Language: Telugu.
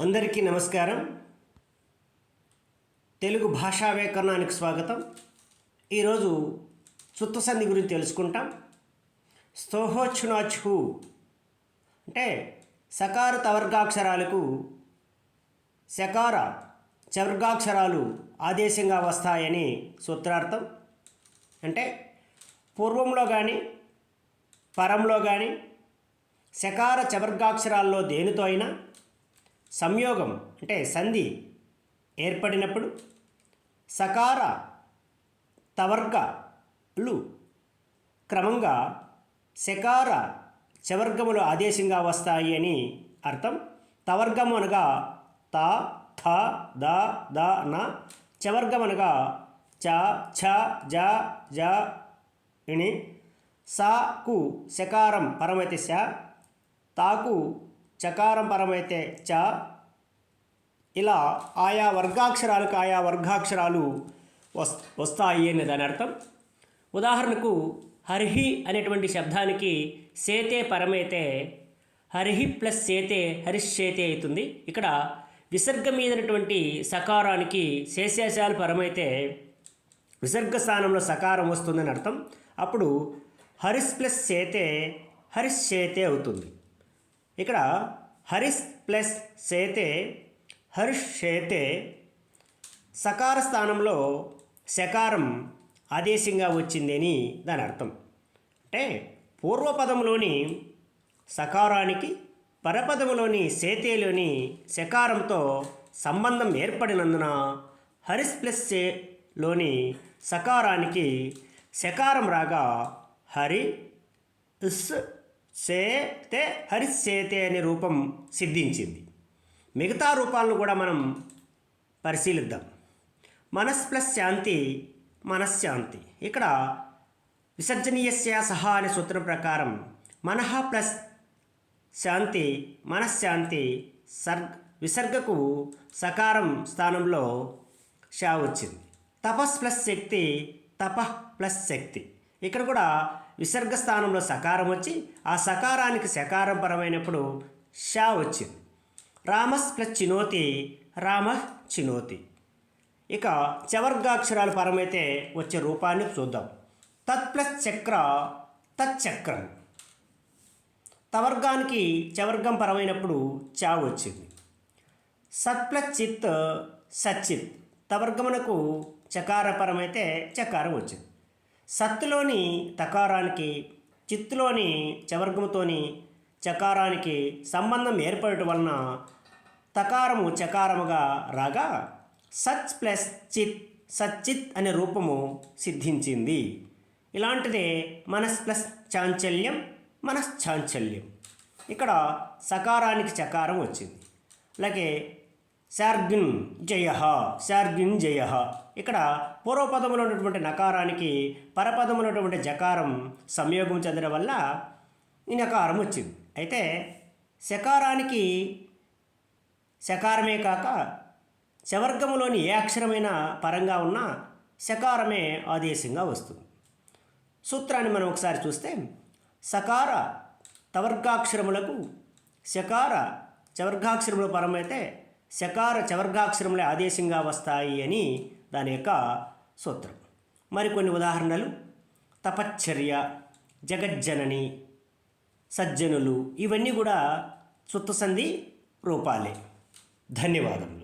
అందరికీ నమస్కారం. తెలుగు భాషా వ్యాకరణానికి స్వాగతం. ఈరోజు చుత్త సంధి గురించి తెలుసుకుంటాం. స్తోహోచ్చునాచు అంటే సకార తవర్గాక్షరాలకు సకార చవర్గాక్షరాలు ఆదేశంగా వస్తాయని సూత్రార్థం. అంటే పూర్వంలో కానీ పరంలో కానీ సకార చవర్గాక్షరాల్లో దేనితో అయినా సంయోగం అంటే సంధి ఏర్పడినప్పుడు సకార తవర్గలు క్రమంగా శకార చవర్గములు ఆదేశంగా వస్తాయి అని అర్థం. తవర్గము అనగా త థ ద ద న. చవర్గం అనగా చ ఛ జ జ ఇణి సాకు శకారం పరమతి శ తాకు చకారం పరమైతే చ ఇలా ఆయా వర్గాక్షరాలకు ఆయా వర్గాక్షరాలు వస్ వస్తాయి అనే దాని అర్థం. ఉదాహరణకు హరిహి అనేటువంటి శబ్దానికి సేతే పరమైతే హరిహి ప్లస్ సేతే హరిశ్చేతే అవుతుంది. ఇక్కడ విసర్గ మీదనటువంటి సకారానికి శేషాశాలు పరమైతే విసర్గ స్థానంలో సకారం వస్తుందని అర్థం. అప్పుడు హరిస్ ప్లస్ సేతే హరిశ్చేతే అవుతుంది. ఇక్కడ హరిస్ ప్లస్ సేతే హర్షేతే సకార స్థానంలో శకారం ఆదేశంగా వచ్చిందని దాని అర్థం. అంటే పూర్వపదంలోని సకారానికి పరపదములోని సేతేలోని శకారంతో సంబంధం ఏర్పడినందున హరిస్ ప్లస్ సేలోని సకారానికి శకారం రాగా హరి ఇస్ సేతే హరిసేతే అనే రూపం సిద్ధించింది. మిగతా రూపాలను కూడా మనం పరిశీలిద్దాం. మనస్ ప్లస్ శాంతి మనశ్శాంతి. ఇక్కడ విసర్జనీయస్య సహా అనే సూత్రం ప్రకారం మనః ప్లస్ శాంతి మనశ్శాంతి సర్గ విసర్గకు సకారం స్థానంలో షా వచ్చింది. తపస్ ప్లస్ శక్తి తప ప్లస్ శక్తి. ఇక్కడ కూడా విసర్గ స్థానంలో సకారం వచ్చి ఆ సకారానికి సకారం పరమైనప్పుడు షా వచ్చింది. రామస్ ప్లస్ చినోతి రామ చినోతి ఇక చవర్గాక్షరాల పరమైతే వచ్చే రూపాన్ని చూద్దాం. తత్ ప్లస్ చక్ర తచ్చక్రం. తవర్గానికి చవర్గం పరమైనప్పుడు చా వచ్చింది. సత్ ప్లస్ చిత్ సచ్చిత్. తవర్గమునకు చకారపరమైతే చకారం వచ్చింది. సత్తులోని తకారానికి చిత్తులోని చవర్గముతోని చకారానికి సంబంధం ఏర్పడటం వలన తకారము చకారముగా రాగా సచ్ ప్లస్ చిత్ సచ్చిత్ అనే రూపము సిద్ధించింది. ఇలాంటిదే మనస్ ప్లస్ చాంచల్యం మనశ్చాంచల్యం ఇక్కడ సకారానికి చకారం వచ్చింది. అలాగే శార్గున్ జయ శార్గున్ జయ. ఇక్కడ పూర్వపదములో ఉన్నటువంటి నకారానికి పరపదములో ఉన్నటువంటి జకారం సంయోగం చెందడం వల్ల ఈ నకారం వచ్చింది. అయితే శకారానికి శకారమే కాక శవర్గములోని ఏ అక్షరమైన పరంగా ఉన్న శకారమే ఆదేశంగా వస్తుంది. సూత్రాన్ని మనం ఒకసారి చూస్తే సకార తవర్గాక్షరములకు శకార చవర్గాక్షరముల పరమైతే శకార చవర్గాక్షరములే ఆదేశంగా వస్తాయి అని దాని యొక్క సూత్రం. మరికొన్ని ఉదాహరణలు. తపశ్చర్య జగజ్జనని సజ్జనులు ఇవన్నీ కూడా సుత్తసంధి రూపాలే. ధన్యవాదములు.